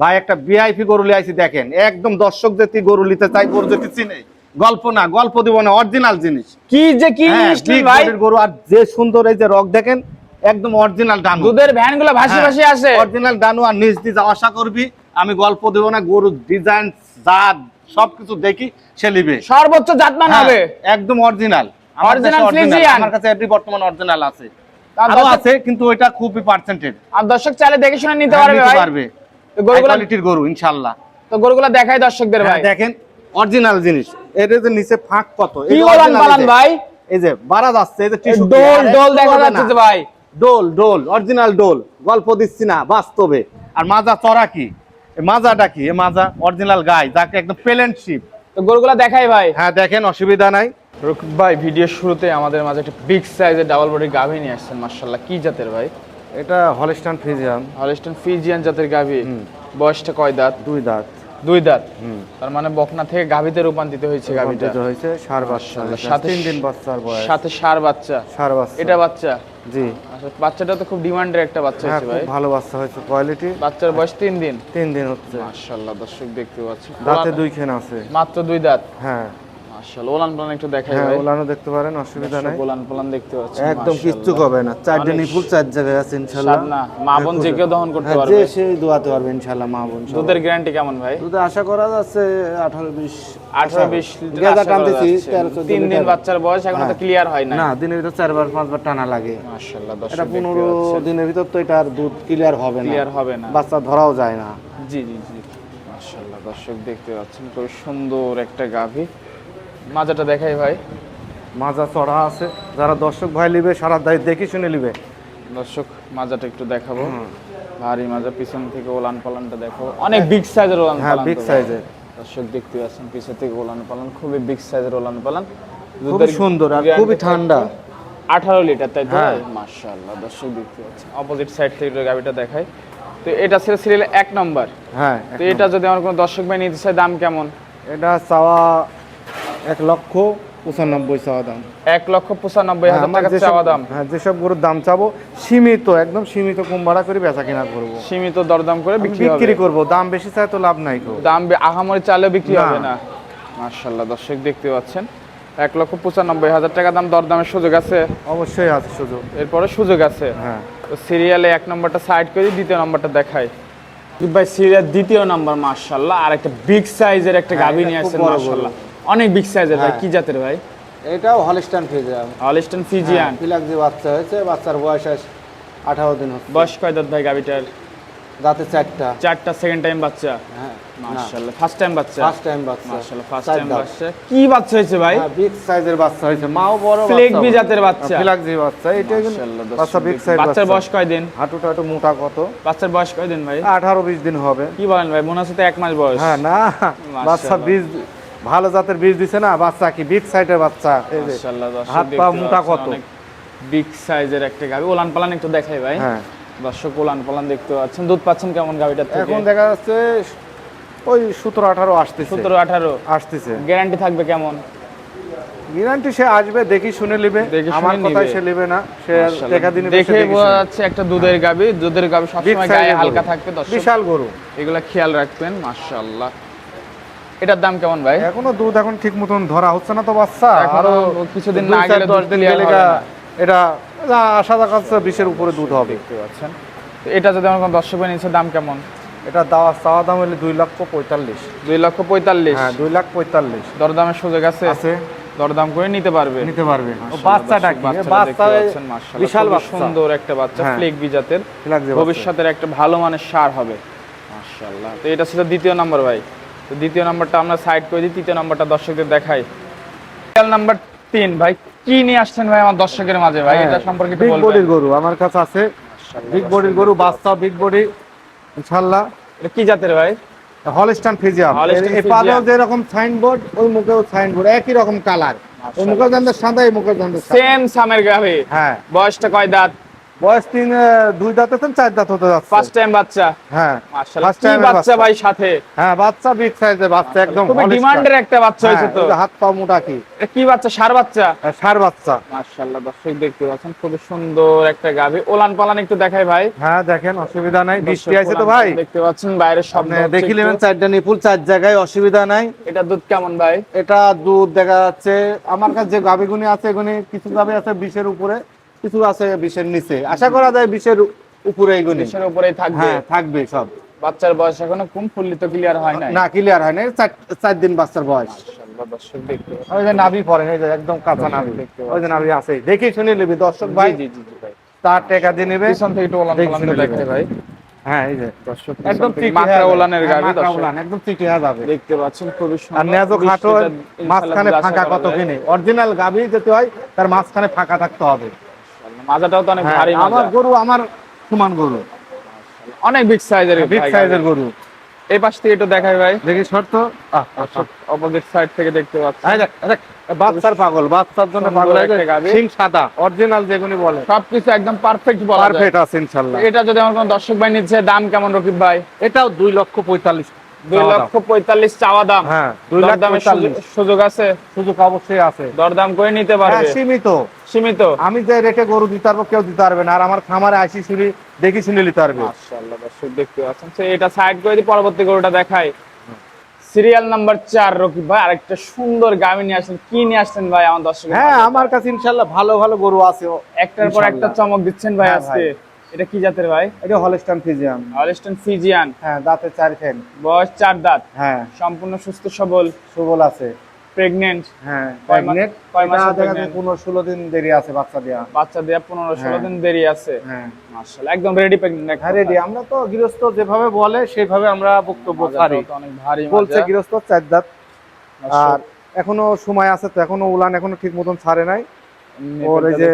ভাই একটা ভিআইপি গরু লিয়ে আইছি দেখেন। একদম দর্শক যদি গরু নিতে চাই গরু যদি চিনে। গল্প না গল্প দিব না অরিজিনাল জিনিস। কি যে কি হ্যাঁ, ভাই? গরু আর যে সুন্দর এই যে রক দেখেন একদম অরিজিনাল ডানু। দুধের ভ্যানগুলো ভাসি হ্যাঁ, ভাসি আসে। অরিজিনাল ডানু আর নিজ দিয়ে আসা করবি আমি গল্প দেব না গরু ডিজাইন জাত সবকিছু দেখি সে নিবে। সর্বোচ্চ জাতমান হ্যাঁ, হবে। একদম অরিজিনাল Friesian? আমার কাছে এটি বর্তমান অরিজিনাল আছে। আরও আছে কিন্তু ওইটা খুবই পার্সেন্টেজ আর দর্শক চাইলে দেখে শুনে নিতে পারবে ভাই। কোয়ালিটির গরু ইনশাআল্লাহ। তো গরুগুলো দেখাই দর্শকদের হ্যাঁ, ভাই। দেখেন অরিজিনাল জিনিস। এর যে নিচে ফাঁক কত? এই যে ওলান original পালান ভাই। এই যে বাড়া যাচ্ছে এই যে টিস্যু ডোল ডোল দেখা যাচ্ছে ভাই। Doll doll original doll. গল্প দিচ্ছি না বাস্তবে। আর মাজা চড়া কি? মাজাটা কি? এ মাজা অরিজিনাল গাই যাকে একদম প্লেন্ট শিপ তো গরুগুলো দেখাই ভাই। হ্যাঁ দেখেন অসুবিধা নাই। রুকুব ভাই ভিডিও শুরুতে আমাদের মাঝে একটা বিগ সাইজের ডাবল বডির গাভী নিয়ে আসছেন মার্শাল্লাহ কি জাতের ভাই? এটা হলস্টান ফিজিয়ান হলিস্টান ফিজিয়ান জাতের গাভী। বয়সটা কয় দাঁত? দুই দাঁত। দুই দাঁত। তার মানে বকনা থেকে গাভীতে রূপান্তরিত হয়েছে গাভীটা। হয়েছে সার বাচ্চা। মাশাআল্লাহ, সাথে- তিন দিন বাচ্চার বয়স। সাথে সার বাচ্চা। সার বাচ্চা। এটা বাচ্চা? জি। আচ্ছা বাচ্চাটা তো খুব ডিমান্ডের একটা বাচ্চা হ্যাঁ হয়েছে ভাই। ভালো বাচ্চা হয়েছে কোয়ালিটি। বাচ্চার বয়স তিন দিন? তিন দিন হচ্ছে। মাশাল্লাহ দর্শক দেখতে পাচ্ছি দাঁতে দুই খেন আছে। মাত্র দুই দাঁত? হ্যাঁ। মাশাল্লাহ ওলান পালান একটু দেখাই হ্যাঁ ভাই। দেখতে পারেন অসুবিধা নাই। ওলান পালান দেখতে পাচ্ছি একদম কিচ্ছু হবে না। চারটে অনেক নিপুল চার জায়গায় আছে ইনশাল্লাহ না, মা বোন যে কেউ দহন করতে পারবে। যে সেই দোয়াতে পারবে ইনশাল্লাহ মা বোন দুধের গ্যারান্টি কেমন ভাই? দুধে আশা করা যাচ্ছে আঠারো বিশ আঠারো বিশ লিটার আশা করা যাচ্ছে। তিন দিন বাচ্চার বয়স এখন তো। ক্লিয়ার হয় না না দিনের ভিতর চারবার পাঁচবার টানা লাগে। এটা পনেরো দিনের ভিতর তো এটা আর দুধ ক্লিয়ার হবে না। ক্লিয়ার হবে না। বাচ্চা ধরাও যায় না। জি জি জি। মাশাল্লাহ দর্শক দেখতে পাচ্ছেন খুব সুন্দর একটা গাভী। মাজাটা দেখাই ভাই। মাজা চড়া আছে। যারা দর্শক ভাই নিবে সারা দায় দেখি শুনে নিবে। দর্শক মাজাটা একটু দেখাবো। ভারী মাজা পিছন থেকে ওলান পালানটা দেখো অনেক বিগ সাইজের ওলান হ্যাঁ, size এর। দর্শক দেখতে পাচ্ছেন পিছন থেকে ওলান পালান খুবই বিগ সাইজের ওলান পালান খুবই সুন্দর আর খুবই ঠান্ডা। আঠারো লিটার তাই তো? হ্যাঁ। মাশাআল্লাহ দর্শক দেখতে পাচ্ছেন। অপোজিট সাইড থেকে গাভিটা দেখাই। তো এটা ছিল সিরিয়াল এক নম্বর হ্যাঁ তো এটা যদি আমার কোনো দর্শক ভাই নিতে চায় দাম কেমন? এটা চাওয়া এক লক্ষ পঁচানব্বই চাওয়া দাম। এক লক্ষ পঁচানব্বই হ্যাঁ, হাজার টাকা চাওয়া দাম। হ্যাঁ যেসব গরুর দাম চাবো সীমিত একদম সীমিত কম ভাড়া করে বেচা কিনা করব। সীমিত দরদাম করে বিক্রি করব দাম বেশি চাই তো লাভ নাই গো দাম আহামরি চালেও বিক্রি হবে না। মার্শাল্লাহ দর্শক দেখতে পাচ্ছেন এক লক্ষ পঁচানব্বই হাজার টাকা দাম দরদামের সুযোগ আছে। অবশ্যই আছে সুযোগ। এরপরে সুযোগ আছে। হ্যাঁ। তো সিরিয়ালে এক নম্বরটা সাইড করে দ্বিতীয় নম্বরটা দেখাই। ভাই সিরিয়াল দ্বিতীয় নম্বর মার্শাল্লাহ আর একটা বিগ সাইজের একটা হ্যাঁ, গাভী নিয়ে আসছেন মার্শাল্লাহ অনেক বিগ সাইজের ভাই হ্যাঁ। কি জাতের ভাই? এটাও হলিস্টান ফিজিয়ান হলিস্টান ফিজিয়ান ফিলাক্সি বাচ্চা হয়েছে বাচ্চার বয়স আঠারো দিন হচ্ছে। বয়স কয় দাঁত ভাই গাবিটার দাঁতে চারটা। চারটা সেকেন্ড টাইম বাচ্চা? হ্যাঁ মাশাআল্লাহ ফার্স্ট টাইম বাচ্চা? ফার্স্ট টাইম বাচ্চা। মাশাআল্লাহ ফার্স্ট টাইম বাচ্চা। কি বাচ্চা হয়েছে ভাই? হ্যাঁ, বিগ সাইজের বাচ্চা হয়েছে মাও বড় বাচ্চা। ফ্লেক বি জাতের বাচ্চা। ফ্লেক জি বাচ্চা এটা মাশাআল্লাহ বাচ্চা বিগ সাইজ বাচ্চার বয়স কয় দিন? হাঁটু টাটু মোটা কত? বাচ্চার বয়স কয় দিন ভাই? 18 20 দিন হবে। কি বলেন ভাই মোনাসাতে এক মাস বয়স। হ্যাঁ না বাচ্চা 20 ভালো জাতের বীজ দিছে না বাচ্চা কি বিগ সাইজের বাচ্চা? হাত পা মোটা কত? বিগ সাইজের একটা গাভি ওলান পালান একটু দেখাই ভাই। হ্যাঁ। দর্শক ওলান পালান দেখতে পাচ্ছেন। দুধ পাচ্ছেন কেমন গাভিটার থেকে? এখন দেখা যাচ্ছে ওই সতেরো আঠারো আসতেছে। সতেরো আঠারো আসতেছে। গ্যারান্টি থাকবে কেমন? গ্যারান্টি সে আসবে দেখি শুনে নিবে। দেখে আমার কথাই সে নিবে না সে দেখা দিনে দেখে বোঝা যাচ্ছে একটা দুধের গাবি। দুধের গাভি সবসময় গায়ে হালকা থাকবে দর্শক। বিশাল গরু। এগুলা খেয়াল রাখবেন মাশাআল্লাহ। এটার দাম কেমন ভাই? এখনও দুধ এখন ঠিক মতন ধরা হচ্ছে না তো বাচ্চা। আরও কিছুদিন না গেলে দশ দিন গেলে। এটা আশা দেখা যাচ্ছে বিশের উপরে দুধ হবে। দেখতে পাচ্ছেন। তো এটা যদি আমার কোনো দর্শক নিচ্ছে দাম কেমন? এটা দাওয়া চাওয়া দাম হলে দুই লক্ষ পঁয়তাল্লিশ। দুই লক্ষ পঁয়তাল্লিশ? হ্যাঁ দুই লাখ পঁয়তাল্লিশ। দরদামের সুযোগ আছে? আছে। দরদাম করে নিতে পারবে। নিতে পারবে ও বাচ্চাটা কি? বাচ্চা বিশাল সুন্দর একটা বাচ্চা হ্যাঁ। ফ্লেক বি জাতের ফ্লেক বি বাচ্চা। ভবিষ্যতের একটা ভালো মানের সার হবে। মাশাআল্লাহ। তো এটা ছিল দ্বিতীয় নাম্বার ভাই। তো দ্বিতীয় নাম্বারটা আমরা সাইড করে দিই তৃতীয় নাম্বারটা দর্শকদের দেখাই। নাম্বার তিন ভাই কি নিয়ে আসছেন ভাই আমার দর্শকের মাঝে? ভাই এটা সম্পর্কে একটু বিগ বডির গরু আমার কাছে আছে। বিগ বডির গরু বাচ্চা বিগ বডি ইনশাআল্লাহ। এটা কি জাতের ভাই? হলস্টান ফিজিয়াম এই Friesian। যেরকম সাইনবোর্ড ওই মুখেও সাইনবোর্ড একই রকম কালার ওই মুখের দান্দার সাদা এই মুখের সাদা। সেম সামের গাভি। হ্যাঁ। বয়সটা কয় দাঁত? বয়স তিন দুই দাঁত হতেন চার দাঁত হতে যাচ্ছে। ফার্স্ট টাইম বাচ্চা? হ্যাঁ time এর বাচ্চা। ভাই সাথে? হ্যাঁ বাচ্চা বিগ সাইজের বাচ্চা একদম খুবই ডিমান্ডের একটা বাচ্চা হয়েছে হ্যাঁ, তো। হাত পা মোটা কি? কি বাচ্চা? সার বাচ্চা? হ্যাঁ, ষাঁড় বাচ্চা। মাশাআল্লাহ দর্শক দেখতে পাচ্ছেন খুবই সুন্দর একটা গাভী। ওলান পালান একটু দেখাই ভাই। হ্যাঁ দেখেন অসুবিধা নাই বৃষ্টি আছে তো ভাই। দেখতে পাচ্ছেন বাইরে সব দেখি নেবেন চারটা নিপুল চার জায়গায় অসুবিধা নাই। এটা দুধ কেমন ভাই? এটা দুধ দেখা যাচ্ছে আমার কাছে যে গাভিগুনি আছে এগুনি কিছু গাভি আছে বিশের উপরে। কিছু আছে বিশের নিচে। আশা করা যায় বিশের উপরে উপরেই থাকবে। হ্যাঁ থাকবে সব। বাচ্চার বয়স এখনও কম ফুললি তো ক্লিয়ার হয় নাই। না ক্লিয়ার হয় না চার- দিন বাচ্চার বয়স। দেখতে ওই যে নাভি এই যে একদম কাঁচা নাভি। দেখতে ওই যে নাভি আছে। দেখি শুনে নিবি। দর্শক ভাই জি জি জি ভাই। তার টাকা দিয়ে নেবে। পিছন থেকে একটু ওলান দেখি পালান শুনে দেখাই নেবে। ভাই। হ্যাঁ এই যে। দর্শক একদম একদম মাকড়া ওলানের হ্যাঁ, দর্শক। ওলান, একদম চিটি যাবে। দেখতে পাচ্ছেন খুবই আর নেজো খাটো মাঝখানে ফাঁকা কত। কিনে অরিজিনাল গাভি যেতে হয় তার মাঝখানে ফাঁকা থাকতে হবে। মাজাটাও তো অনেক হ্যাঁ, ভারী আমার গরু আমার সমান গরু। অনেক বিগ সাইজের বিগ সাইজের গরু। এই পাশ থেকে একটু দেখাই ভাই। দেখি শর্ত? অপোজিট সাইড থেকে দেখতে পাচ্ছি। বাচ্চার পাগল বাচ্চার জন্য পাগল সিং সাদা অরিজিনাল যেগুনি বলে। সবকিছু একদম পারফেক্ট বলা পারফেক্ট আছে ইনশাআল্লাহ এটা যদি আমার কোনো দর্শক ভাই নিচ্ছে দাম কেমন রকিব ভাই? এটাও দুই লক্ষ পঁয়তাল্লিশ দুই লক্ষ পঁয়তাল্লিশ চাওয়া দাম। হ্যাঁ দুই লাখ সুযোগ- আছে? সুযোগ অবশ্যই আছে। দরদাম করে নিতে হ্যাঁ পারবে সীমিত। সীমিত? আমি যে রেটে গরু দিতে পারব কেউ দিতে পারবে না। আর আমার খামারে আসি শুনি দেখি শুনে নিতে পারবে। মাশাআল্লাহ দর্শক দেখতে পাচ্ছেন। এটা সাইড করে দিই পরবর্তী গরুটা দেখাই। সিরিয়াল নাম্বার চার রকিব ভাই আরেকটা সুন্দর গাভী নিয়ে আসছেন কি নিয়ে আসছেন ভাই আমার দর্শক হ্যাঁ আমার কাছে ইনশাল্লাহ ভালো ভালো গরু আছে। একটার পর একটা চমক দিচ্ছেন ভাই হ্যাঁ, আজকে। এটা কি জাতের ভাই? এটা হলস্টান ফিজিয়াম হলিস্টন ফিজিয়ান হ্যাঁ দাঁতে চার ফেন বয়স চার দাঁত। হ্যাঁ। সম্পূর্ণ সুস্থ সবল। সবল আছে। প্রেগনেন্ট হ্যাঁ কয় মাস- pregnant। কয় দেখা যায় pregnant? পনেরো ষোলো দিন দেরি আছে বাচ্চা দেওয়া। বাচ্চা দেয়া পনেরো ষোলো হ্যাঁ। দিন দেরি আছে। হ্যাঁ। মাশাআল্লাহ একদম রেডি প্রেগনেন্ট হ্যাঁ রেডি আমরা তো গৃহস্থ যেভাবে বলে সেভাবে আমরা বক্তব্য পারি। অনেক ভারী বলছে গৃহস্থ চার দাঁত। আর এখনও সময় আছে তো এখনও উলান এখনও ঠিক মতন ছাড়ে নাই। ওর এই যে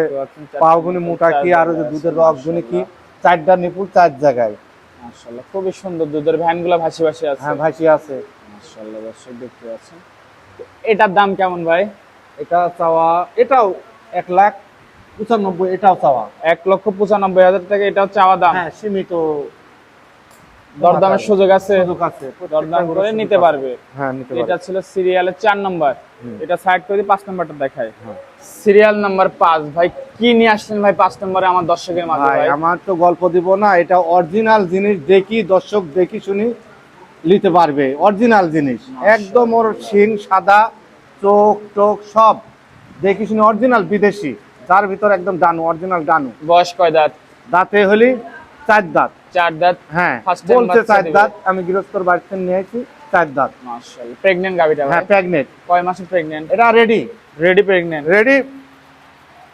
পাওগুনি মোটা কি আর যে দুধের আছে, কি? চারটা নিপুল চার জায়গায়। মাশাআল্লাহ খুবই সুন্দর দুধের ভ্যানগুলা ভাসি ভাসি আছে। হ্যাঁ ভাসি আছে। মাশাআল্লাহ দর্শক দেখতে পাচ্ছেন। এটার দাম কেমন ভাই? এটা চাওয়া এটাও এক লাখ পঁচানব্বই এটাও চাওয়া। এক লক্ষ পঁচানব্বই হাজার টাকা এটাও চাওয়া দাম? হ্যাঁ সীমিত দরদামের সুযোগ আছে। দরদাম করে নিতে পারবে। হ্যাঁ এটা ছিল সিরিয়ালের চার নম্বর এটা সাইড করে পাঁচ নম্বরটা দেখায়। সিরিয়াল নাম্বার পাঁচ ভাই কি নিয়ে আসছেন ভাই পাঁচ নম্বরে আমার দর্শকের মাঝে আমার তো গল্প দিব না এটা অরিজিনাল জিনিস দেখি দর্শক দেখি শুনি নিতে পারবে। অরিজিনাল জিনিস। একদম ওর শিং সাদা চোখ টোক সব। দেখি শুনি অরিজিনাল বিদেশি। যার ভিতর একদম ডানু অরিজিনাল ডানু। বয়স কয় দাঁত? দাঁতে হলি চার দাঁত। চার দাঁত হ্যাঁ বলছে চার দাঁত আমি গৃহস্থর বাড়িতে নিয়ে আসি চার দাঁত। মাশাআল্লাহ। প্রেগন্যান্ট গাবিটা হ্যাঁ কয় মাসে প্রেগন্যান্ট এটা রেডি রেডি প্রেগন্যান্ট রেডি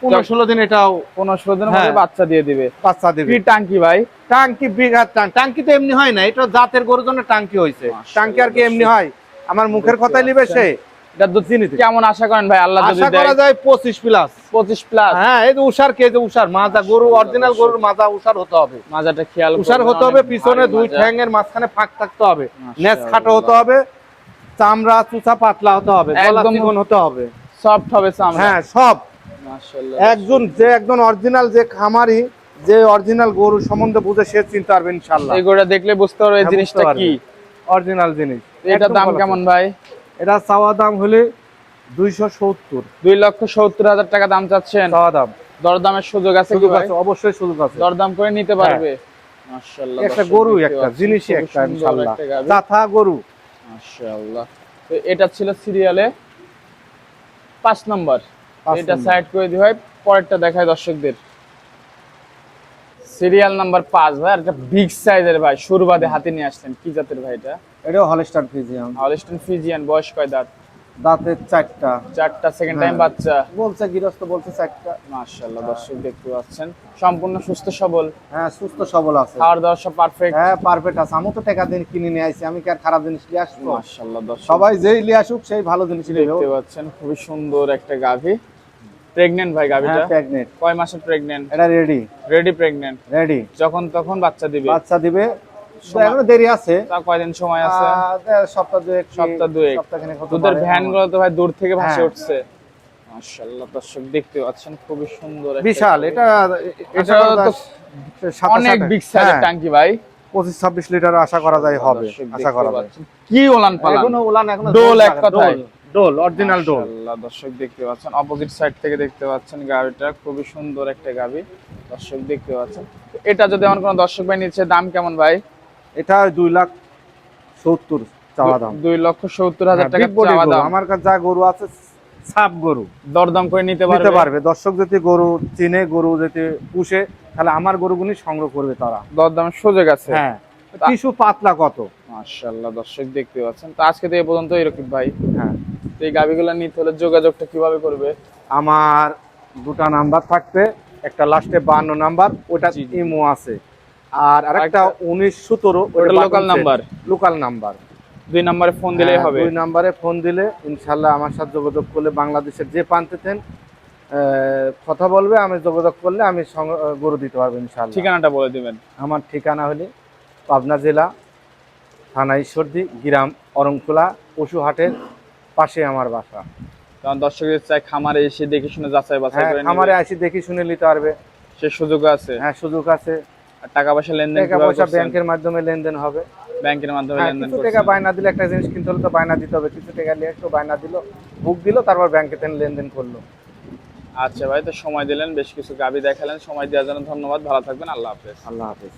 পনেরো ষোলো দিন এটাও পনেরো ষোলো দিনের হ্যাঁ। বাচ্চা দিয়ে দিবে। বাচ্চা দেবে। কি টাঙ্কি ভাই? টাঙ্কি বিঘার টাঙ্কি। টাঙ্কি তো এমনি হয় না এটা জাতের গরুর জন্য টাঙ্কি হয়েছে। টাঙ্কি আর কি এমনি হয়। আমার মুখের কথাই নিবে সে। এটা দুধ চিনিতে কেমন আশা করেন ভাই? আল্লাহ আশা করা যায় পঁচিশ প্লাস পঁচিশ প্লাস হ্যাঁ এই যে উষার কে যে উষার মাজা গরু অরিজিনাল গরুর মাজা উষার হতে হবে। মাজাটা খেয়াল উষার হতে হবে পিছনে দুই মাজা। মাঝখানে ফাঁক থাকতে হবে। মাশাআল্লাহ। খাটো হতে হবে চামড়া চুচা পাতলা হতে হবে একদম- হতে হবে। সফট হবে চামড়া। হ্যাঁ সব। মাশাআল্লাহ একজন যে একজন অরিজিনাল যে খামারি যে অরিজিনাল গরু সম্বন্ধে বুঝে সে চিনতে পারবে ইনশাল্লাহ এই গরুটা দেখলে বুঝতে পারবে এই হ্যাঁ, জিনিসটা কি। অরিজিনাল জিনিস। এটার দাম কেমন ভাই? এটা চাওয়া দাম হলে দুইশো সত্তর। দুই লক্ষ সত্তর হাজার টাকা দাম চাচ্ছেন? চাওয়া দাম। দরদামের সুযোগ আছে সুযোগ অবশ্যই সুযোগ আছে। দরদাম করে নিতে পারবে। মাশাআল্লাহ একটা গরু একটা জিনিসই একটা গাভী। জাথা গরু। মাশাআল্লাহ। তো এটা ছিল সিরিয়ালে পাঁচ নম্বর। এটা সাইড করে দিই ভাই পরেরটা দেখায় দর্শকদের। সিরিয়াল নাম্বার পাঁচ ভাই আর একটা বিগ সাইজের ভাই সুরবাদে হাতে নিয়ে আসলেন কি জাতের ভাই এটা? এটাও হলস্টার ফিজিয়াম হলিস্টন ফিজিয়ান বয়স কয় দাঁত? দাঁতের চারটা। চারটা সেকেন্ড টাইম হ্যাঁ। বাচ্চা? বলছে গৃহস্থ বলছে চারটা। মাশাআল্লাহ দর্শক দেখতে পাচ্ছেন। সম্পূর্ণ সুস্থ সবল? হ্যাঁ সুস্থ সবল আছে। খাওয়ার দাওয়ার সব পারফেক্ট হ্যাঁ পারফেক্ট আছে। আমি তো টাকা দিন কিনে নিয়ে আইছি আমি কি আর খারাপ জিনিস নিয়ে আসব? মাশাআল্লাহ দর্শক। সবাই যেই নিয়ে আসুক সেই ভালো জিনিস নেবে। দেখতে পাচ্ছেন খুবই সুন্দর একটা গাভী। প্রেগনেন্ট ভাই গাভীটা প্রেগনেন্ট কয় মাসের প্রেগনেন্ট এটা রেডি রেডি প্রেগনেন্ট রেডি যখন তখন বাচ্চা দিবে? বাচ্চা দিবে। এখনও দেরি আছে। তা কয়দিন সময় আছে? সপ্তাহ দুয়েক সপ্তাহ দুয়েক। দুধের ভ্যানগুলো তো ভাই দূর থেকে ভাসে হ্যাঁ। উঠছে। মাশাআল্লাহ দর্শক দেখতে পাচ্ছেন খুবই সুন্দর বিশাল। এটা এটা তো অনেক বিগ হ্যাঁ। সাইজের ট্যাঙ্কি ভাই। পঁচিশ ছাব্বিশ লিটার আশা করা যায় হবে। আশা করা যায়। কি ওলান এখনও এখনও ডোল এক কথায়। ডোল, অরিজিনাল ডোল দর্শক দেখতে পাচ্ছেন অপোজিট সাইড থেকে দেখতে পাচ্ছেন গাড়িটা খুবই সুন্দর একটা গাবি দর্শক দেখতে পাচ্ছেন। এটা যদি আমার কোনো দর্শক ভাই নিচ্ছে দাম কেমন ভাই? এটা দুই লাখ সত্তর চাওয়া দাম। দুই লক্ষ সত্তর হাজার হ্যাঁ, টাকা চাওয়া দাম। আমার কাছে যা গরু আছে সাপ গরু। দরদাম করে নিতে নিতে পারবে। পারবে দর্শক যদি গরু চিনে গরু যদি পুষে তাহলে আমার গরুগুলি সংগ্রহ করবে তারা। দরদামের সুযোগ আছে? হ্যাঁ। কিছু পাতলা কত? মাশাআল্লাহ দর্শক দেখতে পাচ্ছেন। তো আজকে তো এই পর্যন্ত এরকম ভাই। হ্যাঁ। তো এই গাবিগুলো নিতে হলে যোগাযোগটা কীভাবে করবে? আমার দুটা নাম্বার থাকবে একটা লাস্টে বান্ন নাম্বার ওটা। ইমো আছে। আর আরেকটা উনিশ সতেরো ওটা local number। লোকাল নাম্বার দুই নম্বরে ফোন দিলেই হবে। দুই নাম্বারে ফোন দিলে ইনশাল্লাহ আমার সাথে যোগাযোগ করলে বাংলাদেশের যে প্রান্তেতেন কথা বলবে আমি যোগাযোগ করলে আমি গরু দিতে পারব ইনশাল্লাহ। ঠিকানাটা বলে দিবেন। আমার ঠিকানা হলে পাবনা জেলা থানা ঈশ্বরদী গ্রাম অরংখোলা পশু হাটের পাশে আমার বাসা। কারণ দর্শকের চাই খামারে এসে দেখে শুনে যাচাই বাছাই হ্যাঁ করে খামারে। আসি দেখি শুনে নিতে পারবে। সে সুযোগ আছে। হ্যাঁ সুযোগ আছে। আর টাকা পয়সা লেনদেন টাকা পয়সা ব্যাংকের মাধ্যমে লেনদেন হবে। ব্যাংকের মাধ্যমে হ্যাঁ লেনদেন কিছু টাকা বায়না দিলে একটা জিনিস কিনতে হলে তো বায়না দিতে হবে। কিছু টাকা নিয়ে একটু বায়না দিল বুক দিল তারপর ব্যাংকে থেকে লেনদেন করল। আচ্ছা ভাই তো সময় দিলেন বেশ কিছু গাবি দেখালেন। সময় দেওয়ার জন্য ধন্যবাদ। ভালো থাকবেন। আল্লাহ হাফেজ। আল্লাহ হাফেজ।